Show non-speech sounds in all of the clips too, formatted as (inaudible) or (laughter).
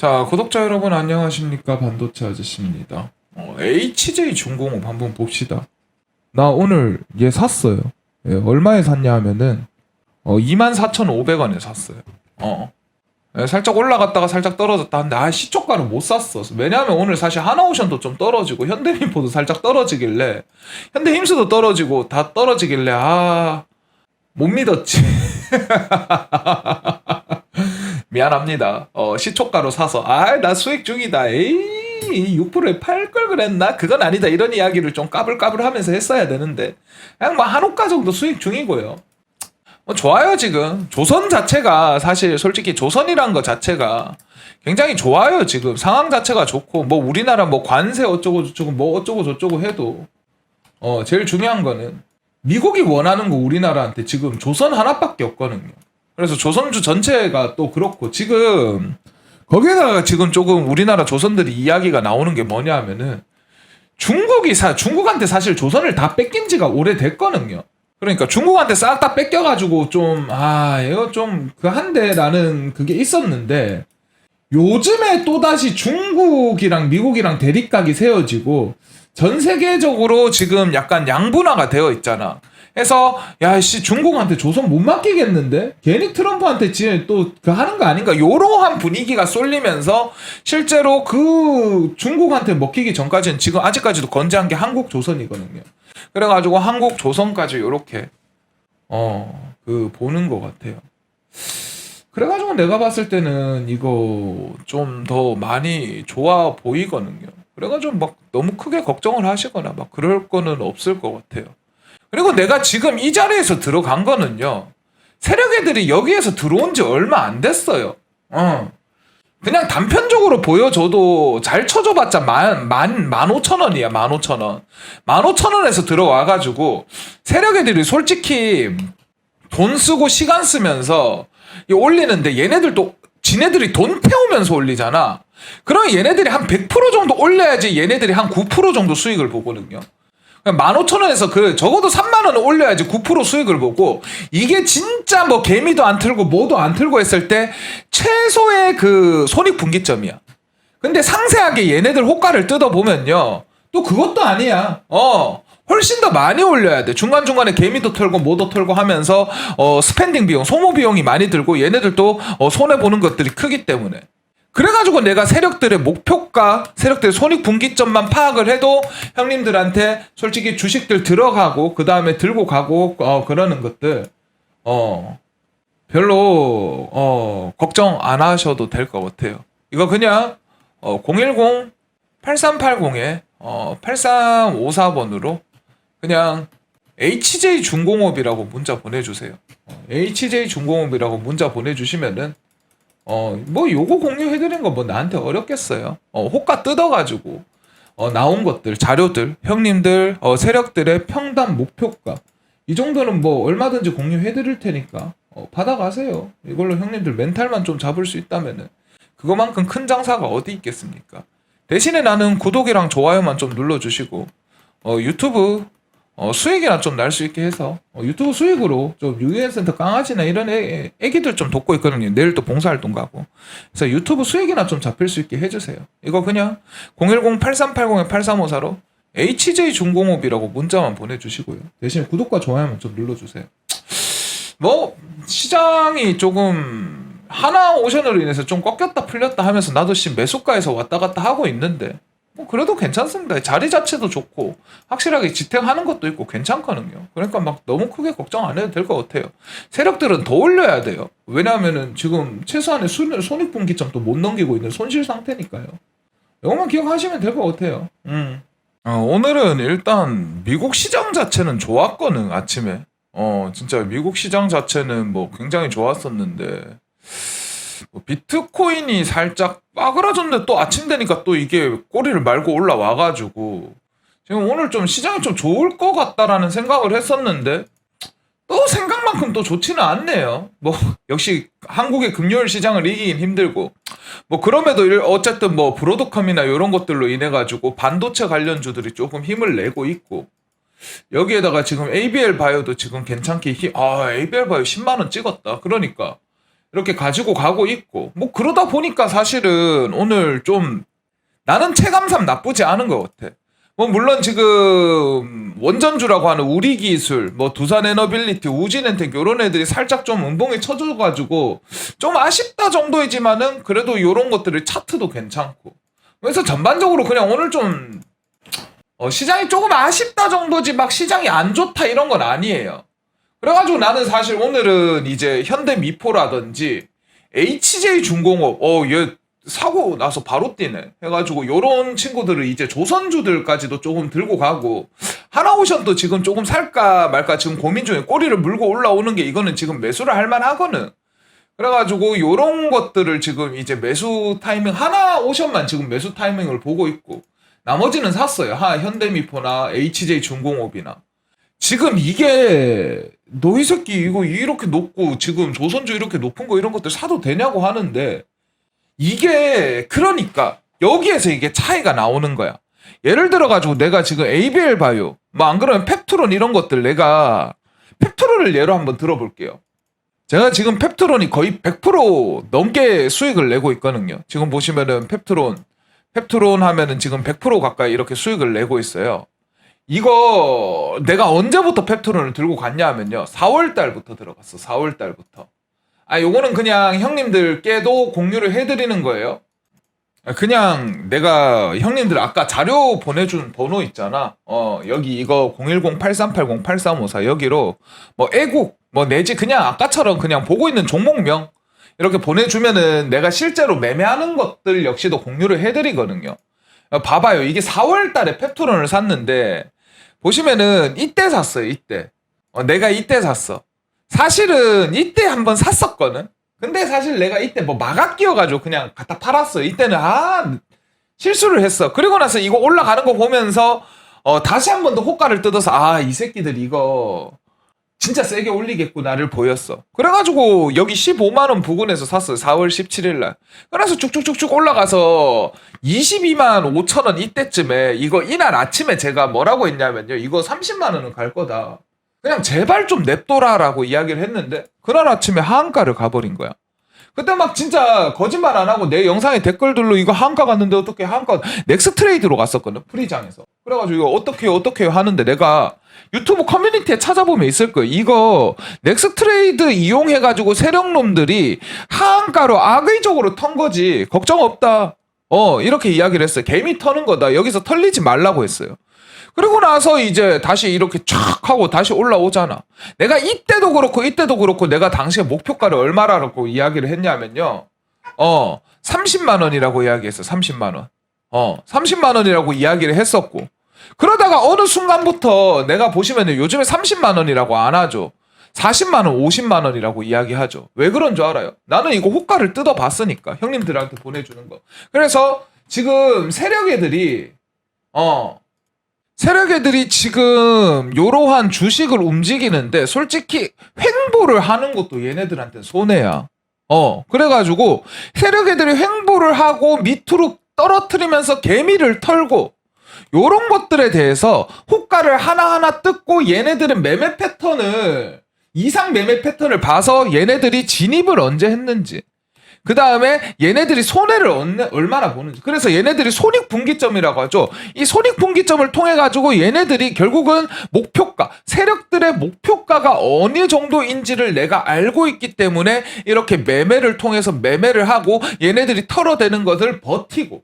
자, 구독자 여러분 안녕하십니까? 반도체 아저씨입니다. 어, HJ 중공업 한번 봅시다. 나 오늘 얘 샀어요. 예, 얼마에 샀냐 하면은 어, 24,500원에 샀어요. 어. 예, 살짝 올라갔다가 살짝 떨어졌다 하는데 아 시초가를 못 샀어. 왜냐하면 오늘 사실 하나오션도 좀 떨어지고 현대민포도 살짝 떨어지길래 현대힘스도 떨어지고 다 떨어지길래 아 못 믿었지. (laughs) 미안합니다. 어, 시초가로 사서 아 나 수익 중이다. 에이 6%에 팔 걸 그랬나? 그건 아니다. 이런 이야기를 좀 까불까불 하면서 했어야 되는데 그냥 뭐 한옥가 정도 수익 중이고요. 뭐 좋아요 지금 조선 자체가 사실 솔직히 조선이란 거 자체가 굉장히 좋아요 지금 상황 자체가 좋고 뭐 우리나라 뭐 관세 어쩌고 저쩌고 뭐 어쩌고 저쩌고 해도 어 제일 중요한 거는 미국이 원하는 거 우리나라한테 지금 조선 하나밖에 없거든요. 그래서 조선주 전체가 또 그렇고 지금 거기에다가 지금 조금 우리나라 조선들이 이야기가 나오는 게 뭐냐 하면은 중국이 사 중국한테 사실 조선을 다 뺏긴 지가 오래됐거든요. 그러니까 중국한테 싹 다 뺏겨가지고 좀 아 이거 좀 그 한데라는 그게 있었는데 요즘에 또다시 중국이랑 미국이랑 대립각이 세워지고 전 세계적으로 지금 약간 양분화가 되어 있잖아. 해서 야씨 중국한테 조선 못 맡기겠는데 괜히 트럼프한테 지금 또 그 하는 거 아닌가 요러한 분위기가 쏠리면서 실제로 그 중국한테 먹히기 전까지는 지금 아직까지도 건재한 게 한국 조선이거든요. 그래가지고 한국 조선까지 요렇게 어 그 보는 것 같아요. 그래가지고 내가 봤을 때는 이거 좀 더 많이 좋아 보이거든요. 그래가지고 막 너무 크게 걱정을 하시거나 막 그럴 거는 없을 것 같아요. 그리고 내가 지금 이 자리에서 들어간 거는요. 세력 애들이 여기에서 들어온 지 얼마 안 됐어요. 어. 그냥 단편적으로 보여줘도 잘 쳐줘봤자 만, 만, 만 오천 원이야, 만 오천 원. 만 오천 원에서 들어와가지고 세력 애들이 솔직히 돈 쓰고 시간 쓰면서 이 올리는데 얘네들도 지네들이 돈 태우면서 올리잖아. 그럼 얘네들이 한 100% 정도 올려야지 얘네들이 한 9% 정도 수익을 보거든요. 15,000원에서 그 적어도 3만 원을 올려야지 9% 수익을 보고 이게 진짜 뭐 개미도 안 틀고 뭐도 안 틀고 했을 때 최소의 그 손익 분기점이야. 근데 상세하게 얘네들 호가를 뜯어 보면요. 또 그것도 아니야. 어. 훨씬 더 많이 올려야 돼. 중간중간에 개미도 털고 뭐도 털고 하면서 어 스펜딩 비용, 소모 비용이 많이 들고 얘네들도 어 손해 보는 것들이 크기 때문에. 그래가지고 내가 세력들의 목표가, 세력들의 손익 분기점만 파악을 해도 형님들한테 솔직히 주식들 들어가고 그 다음에 들고 가고 어 그러는 것들 어 별로 어 걱정 안 하셔도 될 것 같아요. 이거 그냥 어 010 8380에 어 8354번으로 그냥 HJ 중공업이라고 문자 보내주세요. 어, HJ 중공업이라고 문자 보내주시면은 어, 뭐 요거 공유해드린 거 뭐 나한테 어렵겠어요. 어, 호가 뜯어가지고 어, 나온 것들, 자료들, 형님들, 어, 세력들의 평단 목표가 이 정도는 뭐 얼마든지 공유해드릴 테니까 어, 받아가세요. 이걸로 형님들 멘탈만 좀 잡을 수 있다면은 그거만큼 큰 장사가 어디 있겠습니까? 대신에 나는 구독이랑 좋아요만 좀 눌러주시고 어, 유튜브 어, 수익이나 좀 날 수 있게 해서 어, 유튜브 수익으로 좀 유해센터 강아지나 이런 애, 애기들 좀 돕고 있거든요. 내일 또 봉사활동 가고. 그래서 유튜브 수익이나 좀 잡힐 수 있게 해주세요. 이거 그냥 010-8380-8354로 HJ 중공업이라고 문자만 보내주시고요. 대신에 구독과 좋아요만 좀 눌러주세요. 뭐 시장이 조금 하나 오션으로 인해서 좀 꺾였다 풀렸다 하면서 나도 지금 매수가에서 왔다 갔다 하고 있는데 뭐 그래도 괜찮습니다. 자리 자체도 좋고 확실하게 지탱하는 것도 있고 괜찮거든요. 그러니까 막 너무 크게 걱정 안 해도 될 것 같아요. 세력들은 더 올려야 돼요. 왜냐하면은 지금 최소한의 손- 손익분기점도 못 넘기고 있는 손실 상태니까요. 이것만 기억하시면 될 것 같아요. 음. 어, 오늘은 일단 미국 시장 자체는 좋았거든 아침에. 어 진짜 미국 시장 자체는 뭐 굉장히 좋았었는데 뭐 비트코인이 살짝 빠그라졌는데 또 아침 되니까 또 이게 꼬리를 말고 올라와가지고 지금 오늘 좀 시장이 좀 좋을 것 같다라는 생각을 했었는데 또 생각만큼 또 좋지는 않네요. 뭐 역시 한국의 금요일 시장을 이기긴 힘들고 뭐 그럼에도 일- 어쨌든 뭐 브로드컴이나 이런 것들로 인해 가지고 반도체 관련주들이 조금 힘을 내고 있고 여기에다가 지금 ABL 바이오도 지금 괜찮게 힘, 아 ABL 바이오 10만 원 찍었다. 그러니까 이렇게 가지고 가고 있고 뭐 그러다 보니까 사실은 오늘 좀 나는 체감상 나쁘지 않은 것 같아. 뭐 물론 지금 원전주라고 하는 우리 기술, 뭐 두산 에너빌리티, 우진엔텍 이런 애들이 살짝 좀 은봉에 쳐줘가지고 좀 아쉽다 정도이지만은 그래도 이런 것들이 차트도 괜찮고 그래서 전반적으로 그냥 오늘 좀 어, 시장이 조금 아쉽다 정도지 막 시장이 안 좋다 이런 건 아니에요. 그래가지고 나는 사실 오늘은 이제 현대 미포라든지 HJ 중공업, 어, 얘 사고 나서 바로 뛰네. 해가지고 요런 친구들을 이제 조선주들까지도 조금 들고 가고 하나오션도 지금 조금 살까 말까 지금 고민 중에 꼬리를 물고 올라오는 게 이거는 지금 매수를 할 만하거든. 그래가지고 요런 것들을 지금 이제 매수 타이밍 하나 오션만 지금 매수 타이밍을 보고 있고 나머지는 샀어요. 하 현대미포나 HJ 중공업이나 지금 이게 너이 새끼 이거 이렇게 높고 지금 조선주 이렇게 높은 거 이런 것들 사도 되냐고 하는데 이게 그러니까 여기에서 이게 차이가 나오는 거야. 예를 들어 가지고 내가 지금 ABL 바이오 뭐 안 그러면 펩트론 이런 것들 내가 펩트론을 예로 한번 들어볼게요. 제가 지금 펩트론이 거의 100% 넘게 수익을 내고 있거든요. 지금 보시면은 펩트론 펩트론 하면은 지금 100% 가까이 이렇게 수익을 내고 있어요. 이거 내가 언제부터 펩트론을 들고 갔냐 하면요. 4월 달부터 들어갔어. 4월 달부터. 아, 요거는 그냥 형님들께도 공유를 해드리는 거예요. 그냥 내가 형님들 아까 자료 보내준 번호 있잖아. 어, 여기 이거 010-8380-8354 여기로 뭐 애국, 뭐 내지 그냥 아까처럼 그냥 보고 있는 종목명 이렇게 보내주면은 내가 실제로 매매하는 것들 역시도 공유를 해드리거든요. 어, 봐봐요. 이게 4월 달에 펩토론을 샀는데 보시면은 이때 샀어요. 이때. 어, 내가 이때 샀어. 사실은 이때 한번 샀었거든. 근데 사실 내가 이때 뭐 마각 끼어가지고 그냥 갖다 팔았어. 이때는 아 실수를 했어. 그리고 나서 이거 올라가는 거 보면서 어 다시 한 번 더 호가를 뜯어서 아 이 새끼들 이거 진짜 세게 올리겠구나를 보였어. 그래가지고 여기 15만 원 부근에서 샀어요. 4월 17일 날. 그래서 쭉쭉쭉쭉 올라가서 22만 5천 원 이때쯤에 이거 이날 아침에 제가 뭐라고 했냐면요. 이거 30만 원은 갈 거다. 그냥 제발 좀 냅둬라라고 이야기를 했는데 그날 아침에 하한가를 가버린 거야. 그때 막 진짜 거짓말 안 하고 내 영상에 댓글들로 이거 하한가 갔는데 어떻게 하한가 넥스 트레이드로 갔었거든 프리장에서. 그래가지고 이거 어떻게 어떻게 하는데 내가 유튜브 커뮤니티에 찾아보면 있을 거예요. 이거 넥스 트레이드 이용해가지고 세력놈들이 하한가로 악의적으로 턴 거지 걱정 없다. 어 이렇게 이야기를 했어요. 개미 터는 거다. 여기서 털리지 말라고 했어요. 그리고 나서 이제 다시 이렇게 촥 하고 다시 올라오잖아. 내가 이때도 그렇고 이때도 그렇고 내가 당시에 목표가를 얼마라고 이야기를 했냐면요. 어, 30만 원이라고 이야기했어. 30만 원. 어, 30만 원이라고 이야기를 했었고. 그러다가 어느 순간부터 내가 보시면은 요즘에 30만 원이라고 안 하죠. 40만 원, 50만 원이라고 이야기하죠. 왜 그런 줄 알아요? 나는 이거 호가를 뜯어 봤으니까 형님들한테 보내 주는 거. 그래서 지금 세력 애들이 어 세력 애들이 지금 이러한 주식을 움직이는데 솔직히 횡보를 하는 것도 얘네들한테 손해야. 어 그래가지고 세력 애들이 횡보를 하고 밑으로 떨어뜨리면서 개미를 털고 요런 것들에 대해서 호가를 하나하나 뜯고 얘네들은 매매 패턴을 이상 매매 패턴을 봐서 얘네들이 진입을 언제 했는지 그 다음에 얘네들이 손해를 얻는- 얼마나 보는지. 그래서 얘네들이 손익분기점이라고 하죠. 이 손익분기점을 통해 가지고 얘네들이 결국은 목표가, 세력들의 목표가가 어느 정도인지를 내가 알고 있기 때문에 이렇게 매매를 통해서 매매를 하고 얘네들이 털어대는 것을 버티고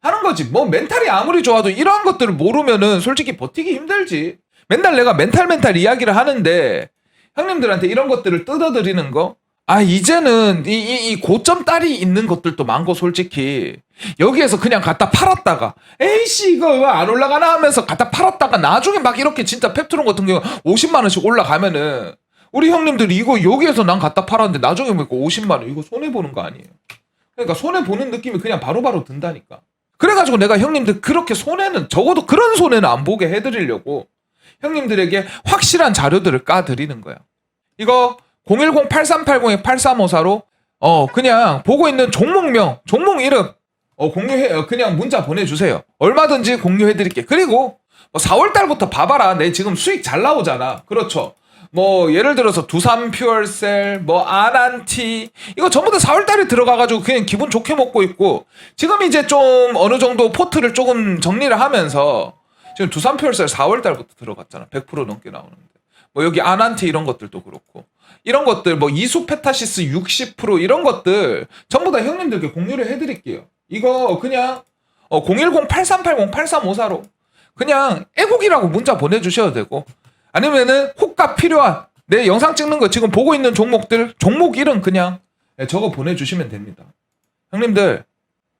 하는 거지. 뭐 멘탈이 아무리 좋아도 이러한 것들을 모르면은 솔직히 버티기 힘들지. 맨날 내가 멘탈 멘탈 이야기를 하는데 형님들한테 이런 것들을 뜯어드리는 거. 아 이제는 이, 이, 이 고점 딸이 있는 것들도 많고 솔직히 여기에서 그냥 갖다 팔았다가 에이씨 이거 왜 안 올라가나 하면서 갖다 팔았다가 나중에 막 이렇게 진짜 펩트론 같은 경우 50만 원씩 올라가면은 우리 형님들이 이거 여기에서 난 갖다 팔았는데 나중에 보니까 50만 원 이거 손해 보는 거 아니에요? 그러니까 손해 보는 느낌이 그냥 바로바로 든다니까. 그래가지고 내가 형님들 그렇게 손해는 적어도 그런 손해는 안 보게 해드리려고 형님들에게 확실한 자료들을 까드리는 거야. 이거 010-8380-8354로 어 그냥 보고 있는 종목명, 종목 이름 어 공유해 어, 그냥 문자 보내주세요. 얼마든지 공유해드릴게. 그리고 뭐 4월 달부터 봐봐라. 내 지금 수익 잘 나오잖아. 그렇죠. 뭐 예를 들어서 두산 퓨얼셀, 뭐 아난티 이거 전부 다 4월 달에 들어가가지고 그냥 기분 좋게 먹고 있고 지금 이제 좀 어느 정도 포트를 조금 정리를 하면서 지금 두산 퓨얼셀 4월 달부터 들어갔잖아. 100% 넘게 나오는데 뭐 여기 아난티 이런 것들도 그렇고 이런 것들 뭐 이수 페타시스 60% 이런 것들 전부 다 형님들께 공유를 해드릴게요. 이거 그냥 어, 010-8380-8354로 그냥 애국이라고 문자 보내주셔도 되고 아니면은 호가 필요한 내 영상 찍는 거 지금 보고 있는 종목들 종목 이름 그냥 네, 적어 보내주시면 됩니다. 형님들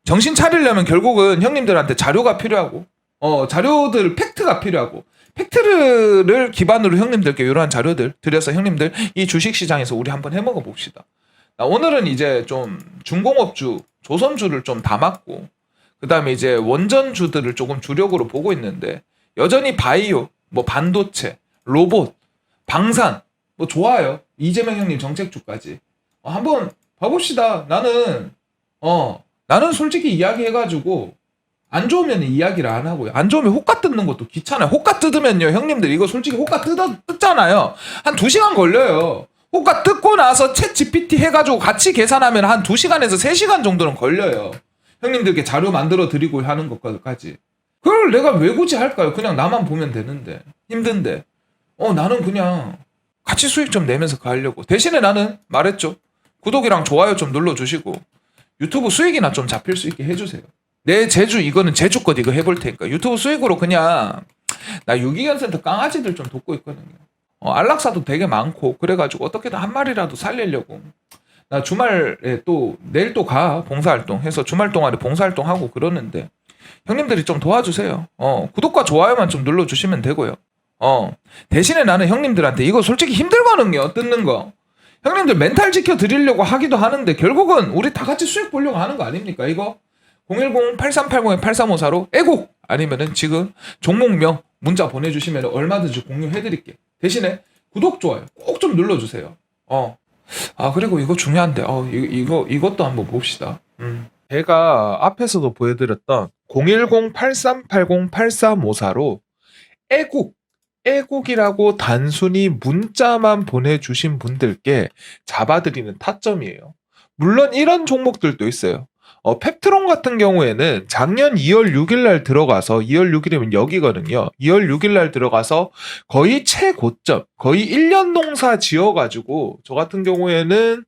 정신 차리려면 결국은 형님들한테 자료가 필요하고 어 자료들 팩트가 필요하고 팩트를 기반으로 형님들께 이러한 자료들 드려서 형님들 이 주식 시장에서 우리 한번 해먹어 봅시다. 나 오늘은 이제 좀 중공업주 조선주를 좀 담았고 그 다음에 이제 원전주들을 조금 주력으로 보고 있는데 여전히 바이오 뭐 반도체 로봇 방산 뭐 좋아요. 이재명 형님 정책주까지. 어, 한번 봐봅시다. 나는 어 나는 솔직히 이야기해가지고 안 좋으면 이야기를 안 하고요. 안 좋으면 호가 뜯는 것도 귀찮아요. 호가 뜯으면요 형님들 이거 솔직히 호가 뜯어, 뜯잖아요. 한 두 시간 걸려요. 호가 뜯고 나서 챗 GPT 해가지고 같이 계산하면 한 두 시간에서 세 시간 정도는 걸려요. 형님들께 자료 만들어 드리고 하는 것까지. 그걸 내가 왜 굳이 할까요? 그냥 나만 보면 되는데. 힘든데. 어 나는 그냥 같이 수익 좀 내면서 가려고. 대신에 나는 말했죠. 구독이랑 좋아요 좀 눌러주시고 유튜브 수익이나 좀 잡힐 수 있게 해주세요 내 제주 이거는 제주 것 이거 해볼 테니까 유튜브 수익으로 그냥 나 유기견 센터 강아지들 좀 돕고 있거든요 어, 안락사도 되게 많고 그래가지고 어떻게든 한 마리라도 살리려고 나 주말에 또 내일 또 가 봉사활동 해서 주말 동안에 봉사활동 하고 그러는데 형님들이 좀 도와주세요. 어 구독과 좋아요만 좀 눌러주시면 되고요. 어 대신에 나는 형님들한테 이거 솔직히 힘들거든요 뜯는 거. 형님들 멘탈 지켜 드리려고 하기도 하는데 결국은 우리 다 같이 수익 보려고 하는 거 아닙니까 이거? 010-8380-8354로 애국 아니면은 지금 종목명 문자 보내주시면 얼마든지 공유해드릴게. 대신에 구독 좋아요 꼭 좀 눌러주세요. 어. 아 그리고 이거 중요한데 어 이거 이거 이것도 한번 봅시다. 음. 제가 앞에서도 보여드렸던 010-8380-8354로 애국 애국이라고 단순히 문자만 보내주신 분들께 잡아드리는 타점이에요. 물론 이런 종목들도 있어요. 어, 펩트론 같은 경우에는 작년 2월 6일 날 들어가서 2월 6일이면 여기거든요. 2월 6일 날 들어가서 거의 최고점, 거의 1년 농사 지어 가지고 저 같은 경우에는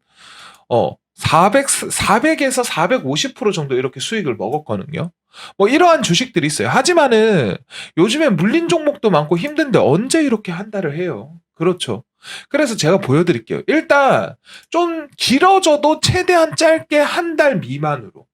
어 400, 400에서 450% 정도 이렇게 수익을 먹었거든요. 뭐 이러한 주식들이 있어요. 하지만은 요즘에 물린 종목도 많고 힘든데 언제 이렇게 한 달을 해요? 그렇죠. 그래서 제가 보여드릴게요. 일단 좀 길어져도 최대한 짧게 한 달 미만으로.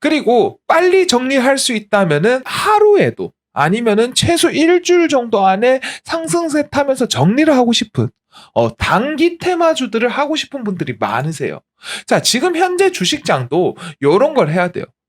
그리고 빨리 정리할 수 있다면은 하루에도 아니면은 최소 일주일 정도 안에 상승세 타면서 정리를 하고 싶은 어, 단기 테마주들을 하고 싶은 분들이 많으세요. 자, 지금 현재 주식장도 이런 걸 해야 돼요.